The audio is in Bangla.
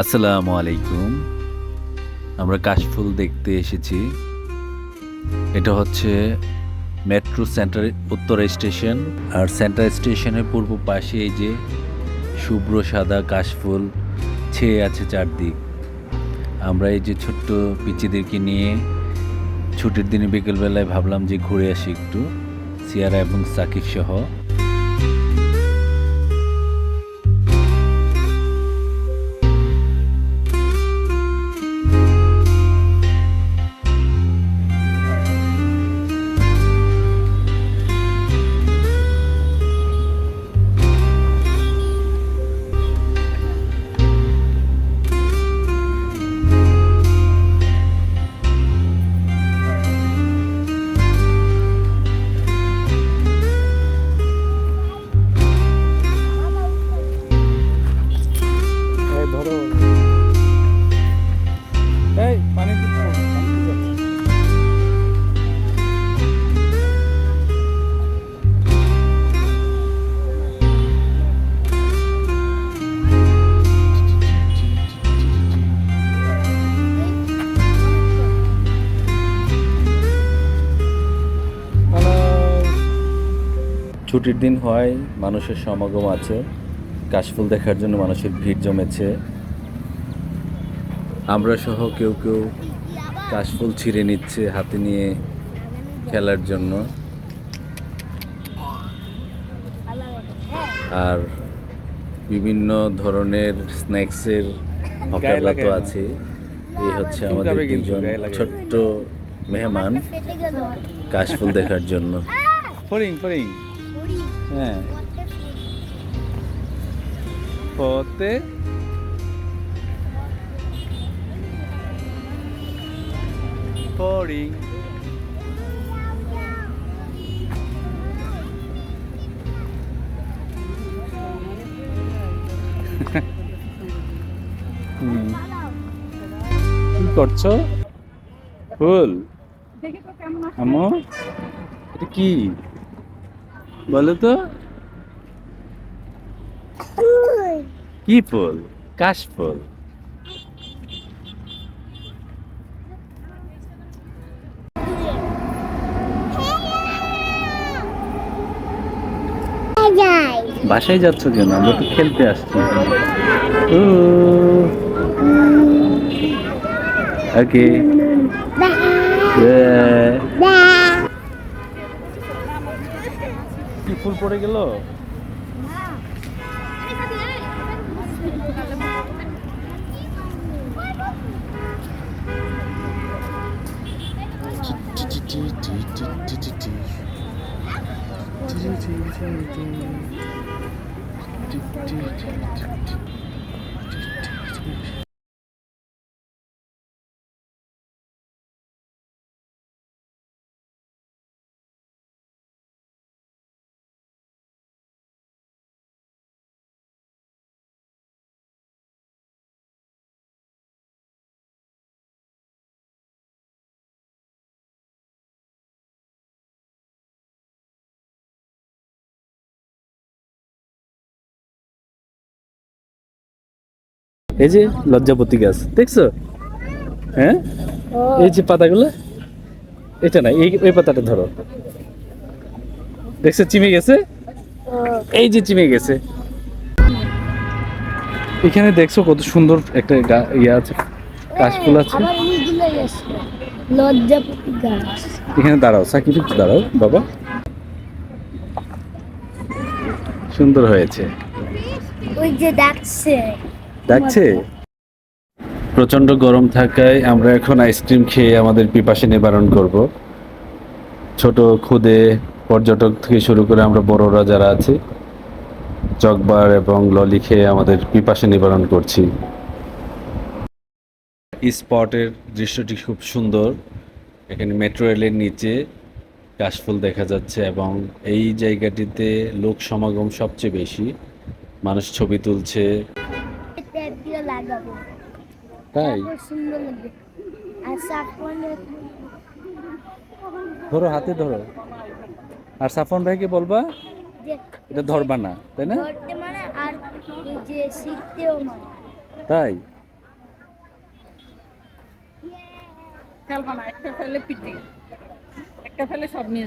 আসসালামু আলাইকুম। আমরা কাশফুল দেখতে এসেছি। এটা হচ্ছে মেট্রো সেন্টার উত্তর স্টেশন। আর সেন্টার স্টেশনের পূর্ব পাশে এই যে শুভ্র সাদা কাশফুল ছেয়ে আছে চারদিক। আমরা এই যে ছোট্ট পিচিদেরকে নিয়ে ছুটির দিনে বিকেলবেলায় ভাবলাম যে ঘুরে আসি একটু, সিয়ারা এবং সাকিব সহ। ধরো। এই পানি ছুটির দিন হয় মানুষের সমাগম আছে। কাশফুল দেখার জন্য মানুষের ভিড় জমেছে। আমরা সহ কেউ কেউ কাশফুল ছিঁড়ে নিচ্ছে হাতে নিয়ে খেলার জন্য। আর বিভিন্ন ধরনের স্ন্যাক্সের হকাররা তো আছে। এই হচ্ছে আমাদের দুজন ছোট্ট মেহমান কাশফুল দেখার জন্য। ফরিং ফরিং হ্যাঁ। ফরিং হুম। কি করছ? ফুল। আমো এটা কি? বলো তো। কি ফুল? কাশ ফুল। বাসায় যাচ্ছ কেন? আমরা তো খেলতে আসছি। ওকে। কি ফুল পড়ে গেল? 찌찌찌찌 찌찌찌찌찌 찌찌찌찌찌 এই যে লজ্জাপতি গাছ দেখছ? হ্যাঁ? এই যে পাতাগুলো এটা না এই পাতাটা ধরো। দেখছ চিমে গেছে? এই যে চিমে গেছে। এখানে দেখছ কত সুন্দর একটা ইয়ে আছে কাশফুল আছে। এখানে দাঁড়াও সাকিব একটু দাঁড়াও বাবা। সুন্দর হয়েছে। ওই যে ডাকছে ডাকছে প্রচণ্ড গরম থাকায় আমরা এখন আইসক্রিম খেয়ে আমাদের পিপাসা নিবারণ করব। ছোট খুদে পর্যটক থেকে শুরু করে আমরা বড়রা যারা আছি চকবার এবং ললি খেয়ে আমাদের পিপাসা নিবারণ করছি। স্পটের দৃশ্যটি খুব সুন্দর। এখানে মেট্রো রেলের নিচে কাশফুল দেখা যাচ্ছে এবং এই জায়গাটিতে লোক সমাগম সবচেয়ে বেশি। মানুষ ছবি তুলছে। তাই? আর ধরো হাতে ধরো। আর সাফন ভাইকে বলবা এটা ধরবা না তাই না? তাই? একটা ফেলে পিটি। একটা সব নিয়ে